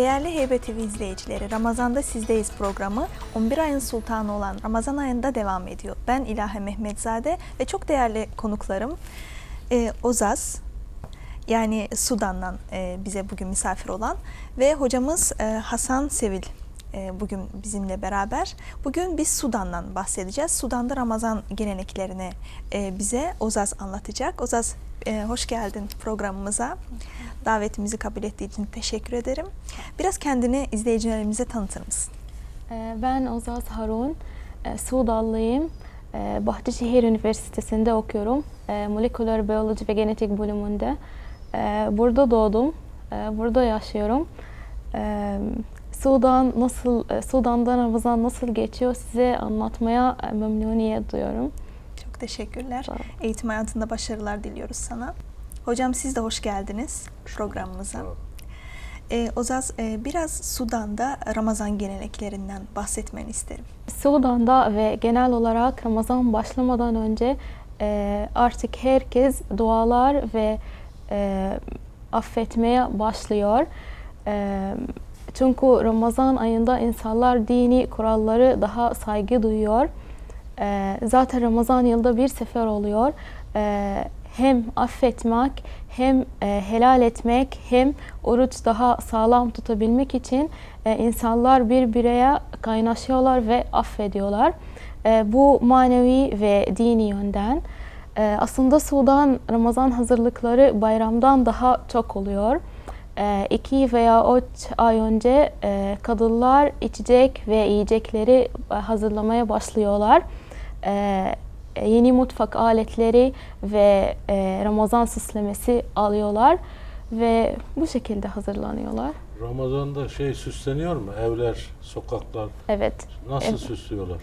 Değerli Heybe TV izleyicileri, Ramazan'da Sizdeyiz programı 11 ayın sultanı olan Ramazan ayında devam ediyor. Ben İlahi Mehmetzade ve çok değerli konuklarım e, Ozaz, yani Sudan'dan e, bize bugün misafir olan ve hocamız e, Hasan Sevil bugün bizimle beraber. Bugün biz Sudan'dan bahsedeceğiz. Sudan'da Ramazan geleneklerini e, bize Ozaz anlatacak. Ozaz e, hoş geldin programımıza. Davetimizi kabul ettiği için teşekkür ederim. Biraz kendini izleyicilerimize tanıtır mısın? Ee, Ben Ozaz Harun, Ee, Sudanlıyım. Ee, Bahçeşehir Üniversitesi'nde okuyorum. Ee, Moleküler Biyoloji ve Genetik bölümünde. Ee, Burada doğdum, Ee, burada yaşıyorum. Sudan nasıl, e, Sudan'da Ramazan nasıl geçiyor size anlatmaya e, memnuniyet duyuyorum. Çok teşekkürler. Ol. Eğitim hayatında başarılar diliyoruz sana. Hocam siz de hoş geldiniz programımıza. Ol. Ee, Ozaz e, biraz Sudan'da Ramazan geleneklerinden bahsetmeni isterim. Sudan'da ve genel olarak Ramazan başlamadan önce e, artık herkes dualar ve e, affetmeye başlıyor. E, çünkü Ramazan ayında insanlar dini kuralları daha saygı duyuyor. E, zaten Ramazan yılda bir sefer oluyor. E, hem affetmek hem e, helal etmek hem oruç daha sağlam tutabilmek için e, insanlar birbirine kaynaşıyorlar ve affediyorlar. E, bu manevi ve dini yönden. Aslında Sudan Ramazan hazırlıkları bayramdan daha çok oluyor. E, iki veya üç ay önce e, kadınlar içecek ve yiyecekleri e, hazırlamaya başlıyorlar. E, yeni mutfak aletleri ve e, Ramazan süslemesi alıyorlar ve bu şekilde hazırlanıyorlar. Ramazan'da şey süsleniyor mu? Evler, sokaklar Evet. nasıl Evet. süslüyorlar?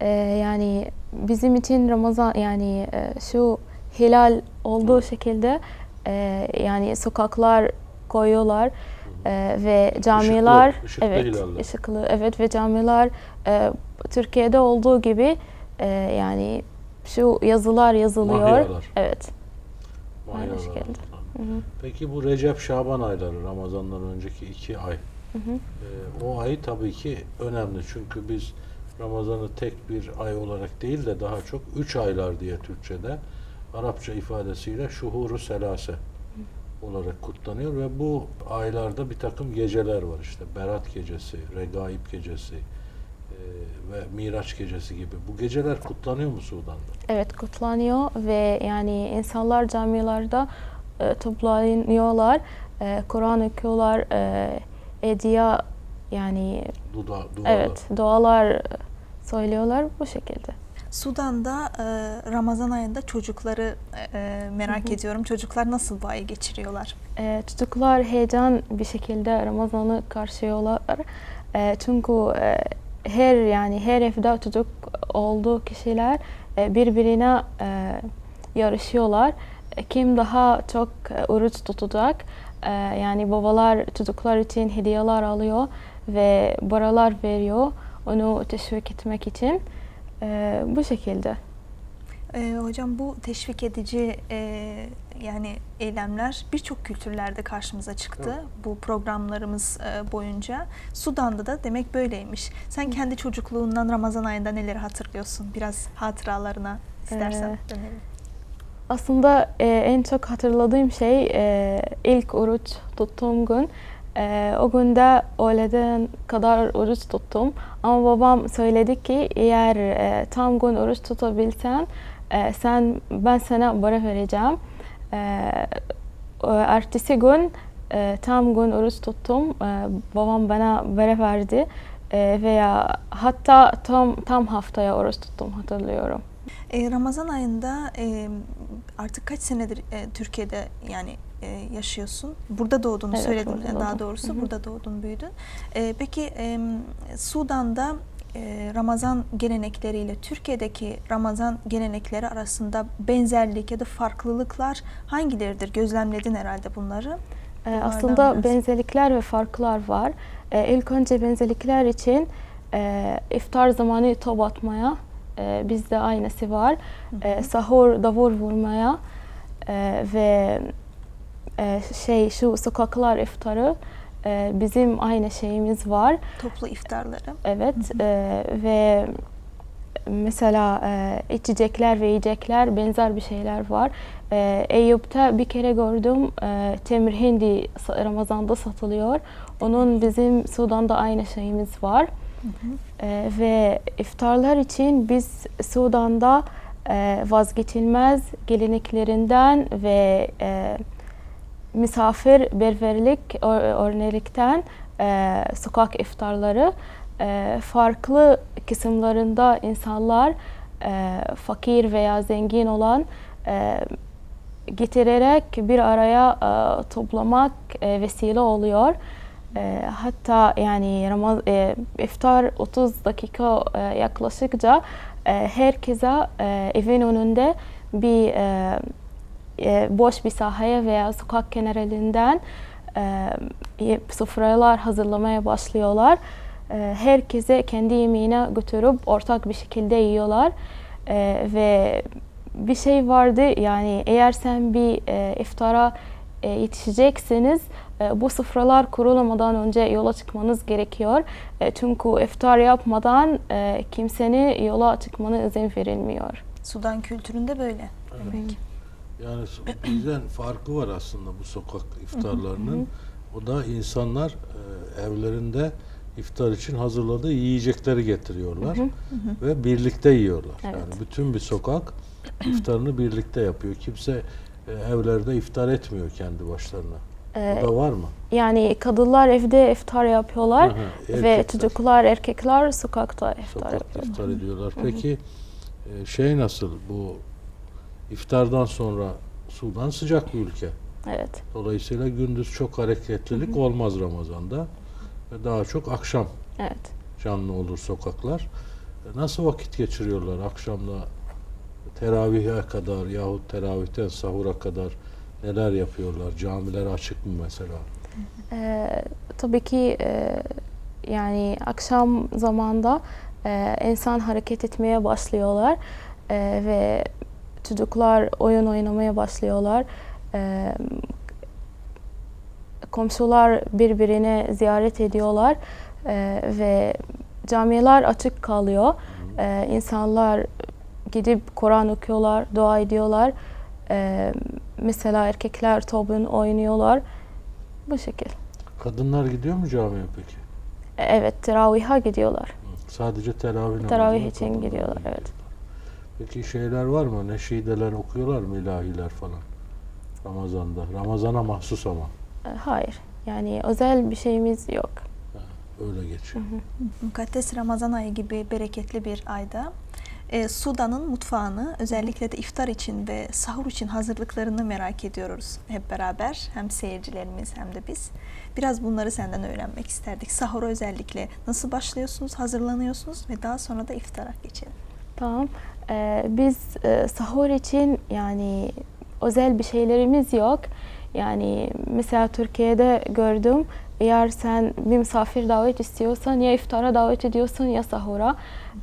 e, yani bizim için Ramazan yani şu hilal olduğu şekilde e, yani sokaklar koyuyorlar e, ve camiler ışıklı evet hilaller. ışıklı evet ve camiler e, Türkiye'de olduğu gibi e, yani şu yazılar yazılıyor. Mahyalar. Evet. Aynı Mahyalar şekilde. Hı hı. Peki bu Recep Şaban ayları Ramazan'dan önceki iki ay. Hı hı. Ee, o ay tabii ki önemli çünkü biz Ramazan'ı tek bir ay olarak değil de daha çok üç aylar diye Türkçe'de Arapça ifadesiyle şuhuru selase olarak kutlanıyor ve bu aylarda bir takım geceler var işte Berat gecesi, Regaib gecesi e, ve Miraç gecesi gibi. Bu geceler kutlanıyor mu Sudan'da? Evet kutlanıyor ve yani insanlar camilerde e, toplanıyorlar, e, Kur'an okuyorlar, e, ediya yani Duda, dualar. evet dualar söylüyorlar bu şekilde. Sudan'da e, Ramazan ayında çocukları e, merak Hı hı. ediyorum. Çocuklar nasıl bu ayı geçiriyorlar? E, çocuklar heyecan bir şekilde Ramazan'ı karşılıyorlar. E, çünkü e, her yani her evde çocuk olduğu kişiler e, birbirine e, yarışıyorlar. E, Kim daha çok e, oruç tutacak? E, yani babalar çocuklar için hediyeler alıyor ve paralar veriyor onu teşvik etmek için. E, bu şekilde. E, hocam bu teşvik edici e, yani eylemler birçok kültürlerde karşımıza çıktı Evet. bu programlarımız e, boyunca. Sudan'da da demek böyleymiş. Sen kendi çocukluğundan Ramazan ayında neleri hatırlıyorsun? Biraz hatıralarına istersen Ee, dönelim. Aslında e, en çok hatırladığım şey e, ilk oruç tuttuğum gün. E, o günde öğleden kadar oruç tuttum. Ama babam söyledi ki eğer e, tam gün oruç tutabilsen e, sen ben sana para vereceğim. E, ertesi gün e, tam gün oruç tuttum. E, babam bana para verdi. E, veya hatta tam tam haftaya oruç tuttum hatırlıyorum. E, Ramazan ayında e, artık kaç senedir e, Türkiye'de yani e, yaşıyorsun? Burada doğduğunu Evet, söyledin burada e, daha doğdum. doğrusu. Hı hı. Burada doğdun, büyüdün. E, peki e, Sudan'da e, Ramazan gelenekleriyle Türkiye'deki Ramazan gelenekleri arasında benzerlik ya da farklılıklar hangileridir? Gözlemledin herhalde bunları. Bunlardan Aslında biraz. benzerlikler ve farklar var. Ee, İlk önce benzerlikler için e, iftar zamanı top atmaya e, bizde aynısı var. E, sahur davul vurmaya e, ve e, şey şu sokaklar iftarı e, bizim aynı şeyimiz var. Toplu iftarları. Evet e, ve mesela e, içecekler ve yiyecekler benzer bir şeyler var. E, Eyüp'te bir kere gördüm e, temir hindi Ramazan'da satılıyor. Onun bizim Sudan'da aynı şeyimiz var. E, ve iftarlar için biz Sudan'da e, vazgeçilmez geleneklerinden ve e, misafirperverlik örnekten e, sokak iftarları e, farklı kısımlarında insanlar e, fakir veya zengin olan e, getirerek bir araya e, toplamak e, vesile oluyor. E, hatta yani Ramaz e, iftar 30 dakika e, yaklaşıkça e, herkese e, evin önünde bir e, e, boş bir sahaya veya sokak kenarlarından e, sofralar hazırlamaya başlıyorlar. E, herkese kendi yemeğine götürüp ortak bir şekilde yiyorlar. E, ve bir şey vardı yani eğer sen bir e, iftara e, yetişecekseniz e, bu sofralar kurulmadan önce yola çıkmanız gerekiyor. E, çünkü iftar yapmadan e, kimsenin yola çıkmanı izin verilmiyor. Sudan kültüründe böyle. Demek. Yani bizden farkı var aslında bu sokak iftarlarının. O da insanlar e, evlerinde iftar için hazırladığı yiyecekleri getiriyorlar ve birlikte yiyorlar. Evet. Yani bütün bir sokak iftarını birlikte yapıyor. Kimse e, evlerde iftar etmiyor kendi başlarına. E, Bu da var mı? Yani kadınlar evde iftar yapıyorlar hı, ve çocuklar, erkekler sokakta iftar Sokakta yapıyor. iftar ediyorlar. Peki e, şey nasıl bu iftardan sonra Sudan sıcak bir ülke. Evet. Dolayısıyla gündüz çok hareketlilik olmaz Ramazan'da. Ve daha çok akşam Evet. canlı olur sokaklar. E, Nasıl vakit geçiriyorlar akşamda teravihe kadar yahut teravihten sahura kadar neler yapıyorlar? Camiler açık mı mesela? Ee, tabii ki e, yani akşam zamanda e, insan hareket etmeye başlıyorlar E, ve çocuklar oyun oynamaya başlıyorlar. E, komşular birbirini ziyaret ediyorlar E, ve camiler açık kalıyor. E, insanlar gidip Kur'an okuyorlar, dua ediyorlar. E, mesela erkekler tobun oynuyorlar. Bu şekil. Kadınlar gidiyor mu camiye peki? Evet, teraviha gidiyorlar. Sadece teravih namazına Teravih için gidiyorlar, gidiyor. evet. Peki şeyler var mı? Neşideler okuyorlar mı ilahiler falan? Ramazan'da. Ramazana mahsus ama. E, Hayır, yani özel bir şeyimiz yok. Öyle geçiyor. Mukaddes Ramazan ayı gibi bereketli bir ayda e, Sudan'ın mutfağını özellikle de iftar için ve sahur için hazırlıklarını merak ediyoruz hep beraber. Hem seyircilerimiz hem de biz. Biraz bunları senden öğrenmek isterdik. Sahura özellikle nasıl başlıyorsunuz, hazırlanıyorsunuz ve daha sonra da iftara geçelim. Tamam. E, biz e, sahur için yani özel bir şeylerimiz yok. Yani mesela Türkiye'de gördüm. Eğer sen bir misafir davet istiyorsan ya iftara davet ediyorsun ya sahura.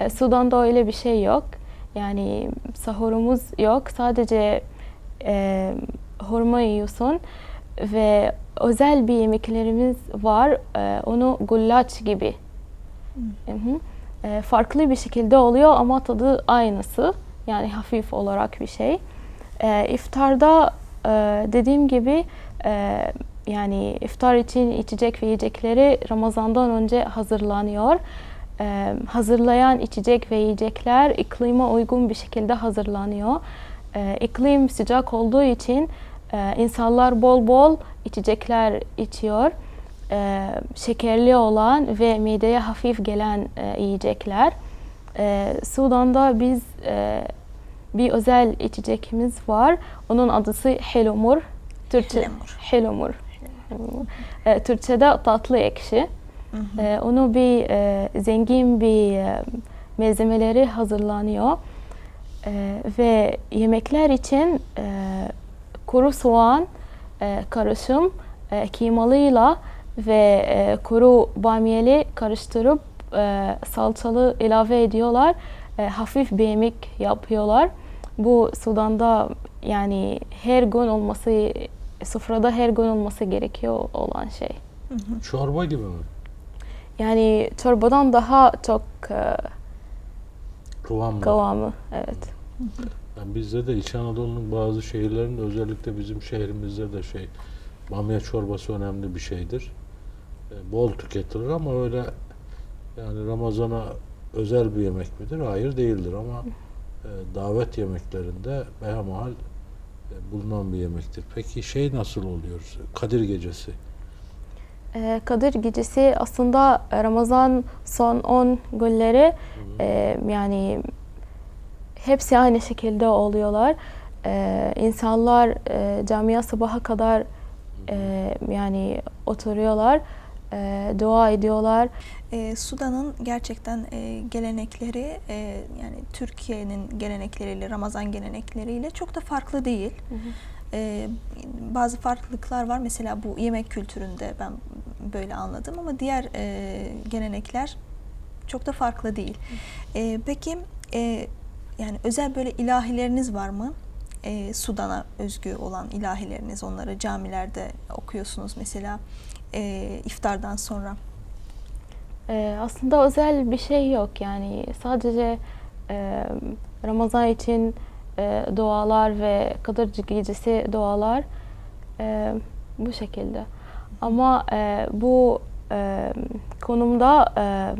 E, Sudan'da öyle bir şey yok. Yani sahurumuz yok. Sadece e, hurma yiyorsun ve özel bir yemeklerimiz var. E, onu gullaç gibi. Hı hı. E, farklı bir şekilde oluyor ama tadı aynısı. Yani hafif olarak bir şey. E, iftarda e, dediğim gibi e, yani iftar için içecek ve yiyecekleri Ramazan'dan önce hazırlanıyor. E, hazırlayan içecek ve yiyecekler iklime uygun bir şekilde hazırlanıyor. E, iklim sıcak olduğu için e, insanlar bol bol içecekler içiyor e, şekerli olan ve mideye hafif gelen e, yiyecekler. E, Sudan'da biz e, bir özel içecekimiz var. Onun adısı helumur. Türkçe. Helumur. E, Türkçe'de tatlı ekşi. E, onu bir e, zengin bir e, malzemeleri hazırlanıyor. E, ve yemekler için e, kuru soğan e, karışım e, kıymalıyla ve e, kuru bamyeli karıştırıp e, salçalı ilave ediyorlar. E, hafif bir yemek yapıyorlar. Bu Sudan'da yani her gün olması, sofrada her gün olması gerekiyor olan şey. Çorba gibi mi? Yani çorbadan daha çok e, Kıvam mı? kıvamı. Evet. Yani bizde de İç Anadolu'nun bazı şehirlerinde özellikle bizim şehrimizde de şey bamya çorbası önemli bir şeydir. E, bol tüketilir ama öyle yani Ramazan'a özel bir yemek midir? Hayır değildir ama e, davet yemeklerinde behemahal e, bulunan bir yemektir. Peki şey nasıl oluyor? Kadir Gecesi. E, Kadir Gecesi aslında Ramazan son 10 günleri e, yani hepsi aynı şekilde oluyorlar. E, insanlar e, camiye sabaha kadar e, yani oturuyorlar, e, dua ediyorlar. E, Sudan'ın gerçekten e, gelenekleri e, yani Türkiye'nin gelenekleriyle, Ramazan gelenekleriyle çok da farklı değil. E, bazı farklılıklar var. Mesela bu yemek kültüründe ben böyle anladım ama diğer e, gelenekler çok da farklı değil. E, peki e, yani özel böyle ilahileriniz var mı? E, Sudan'a özgü olan ilahileriniz, onları camilerde okuyorsunuz mesela e, iftardan sonra. E, aslında özel bir şey yok yani sadece e, Ramazan için e, dualar ve Kadir Gecesi dualar e, bu şekilde. Ama e, bu e, konumda e,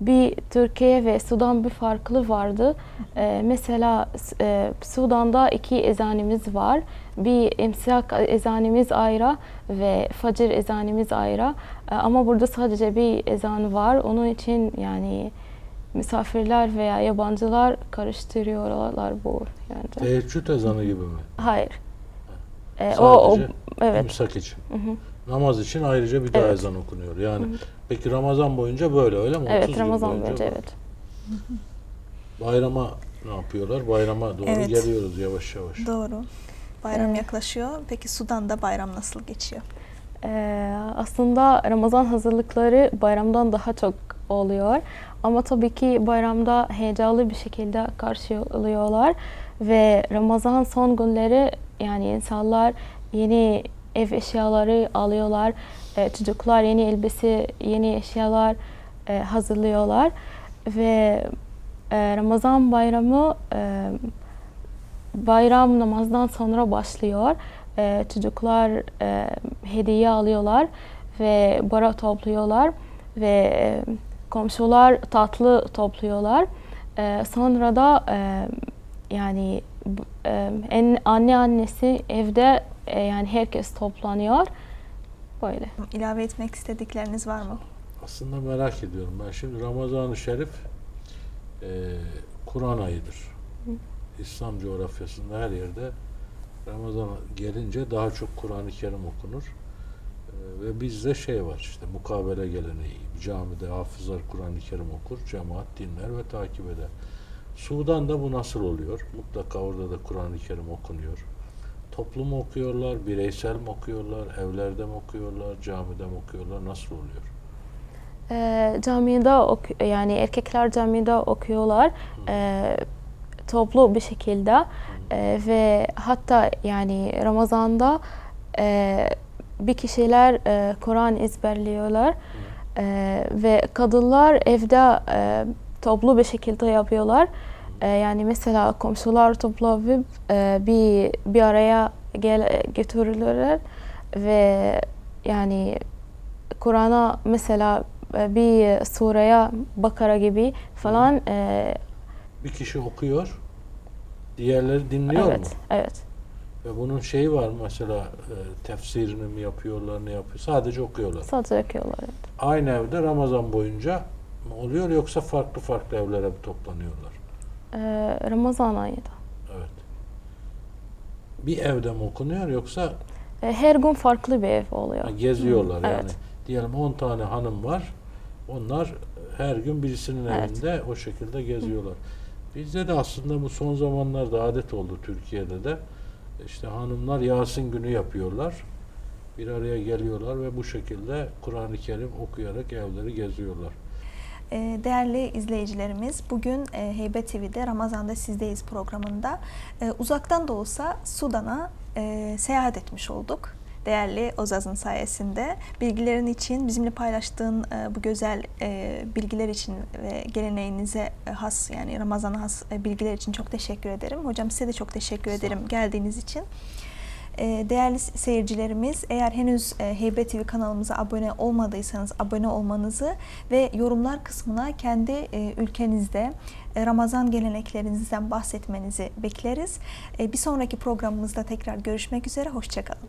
bir Türkiye ve Sudan bir farklı vardı. E, mesela e, Sudan'da iki ezanimiz var. Bir imsak ezanimiz ayrı ve facir ezanimiz ayrı. E, ama burada sadece bir ezan var. Onun için yani misafirler veya yabancılar karıştırıyorlar bu yani. Teheccüd ezanı gibi mi? Hayır. E, o, o evet. imsak için. Hı hı. Namaz için ayrıca bir daha Evet. ezan okunuyor. Yani peki Ramazan boyunca böyle öyle mi? 30 Evet gün Ramazan boyunca böyle. evet. Bayrama ne yapıyorlar? Bayrama doğru Evet. geliyoruz yavaş yavaş. Doğru. Bayram Evet. yaklaşıyor. Peki Sudan'da bayram nasıl geçiyor? Ee, aslında Ramazan hazırlıkları bayramdan daha çok oluyor. Ama tabii ki bayramda heyecanlı bir şekilde karşılıyorlar. Ve Ramazan son günleri yani insanlar yeni ev eşyaları alıyorlar. Ee, çocuklar yeni elbise, yeni eşyalar e, hazırlıyorlar. Ve e, Ramazan bayramı e, bayram namazdan sonra başlıyor. Ee, çocuklar e, hediye alıyorlar ve bara topluyorlar ve e, komşular tatlı topluyorlar. Ee, sonra da e, yani e, en, anne annesi evde e, yani herkes toplanıyor. Böyle. İlave etmek istedikleriniz var mı? Aslında merak ediyorum ben. Şimdi Ramazan-ı Şerif e, Kur'an ayıdır. İslam coğrafyasında her yerde Ramazan gelince daha çok Kur'an-ı Kerim okunur. E, ve bizde şey var işte mukabele geleneği. Camide hafızlar Kur'an-ı Kerim okur, cemaat dinler ve takip eder. Sudan'da bu nasıl oluyor? Mutlaka orada da Kur'an-ı Kerim okunuyor. Toplu mu okuyorlar, bireysel mi okuyorlar, evlerde mi okuyorlar, camide mi okuyorlar, nasıl oluyor? Ee, camide oku- yani erkekler camide okuyorlar ee, toplu bir şekilde Ee, ve hatta yani Ramazan'da e, bir kişiler e, Kur'an ezberliyorlar Ee, ve kadınlar evde e, toplu bir şekilde yapıyorlar. Ee, yani mesela komşular toplanıp e, bir bir araya gel getiriyorlar ve yani Kur'an'a mesela e, bir sureye Bakara gibi falan e, Bir kişi okuyor, diğerleri dinliyor evet mu? evet Ve bunun şeyi var mesela e, tefsirini mi yapıyorlar, ne yapıyor? Sadece okuyorlar. sadece okuyorlar. evet. Aynı evde Ramazan boyunca mı oluyor yoksa farklı farklı evlere mi toplanıyorlar? E, Ramazan ayında. Evet. Bir evde mi okunuyor yoksa E, her gün farklı bir ev oluyor. ha, geziyorlar yani? evet. Diyelim 10 tane hanım var. Onlar her gün birisinin Evet. evinde o şekilde geziyorlar. Bizde de aslında bu son zamanlarda adet oldu Türkiye'de de. İşte hanımlar Yasin günü yapıyorlar. Bir araya geliyorlar ve bu şekilde Kur'an-ı Kerim okuyarak evleri geziyorlar. Ee, Değerli izleyicilerimiz, bugün e, Heybet TV'de Ramazan'da Sizdeyiz programında e, uzaktan da olsa Sudan'a e, seyahat etmiş olduk. değerli Ozaz'ın sayesinde. Bilgilerin için, bizimle paylaştığın bu güzel bilgiler için ve geleneğinize has yani Ramazan'a has bilgiler için çok teşekkür ederim. Hocam size de çok teşekkür ederim geldiğiniz için. E, Değerli seyircilerimiz eğer henüz e, Heybe TV kanalımıza abone olmadıysanız abone olmanızı ve yorumlar kısmına kendi e, ülkenizde e, Ramazan geleneklerinizden bahsetmenizi bekleriz. Bir sonraki programımızda tekrar görüşmek üzere. Hoşçakalın.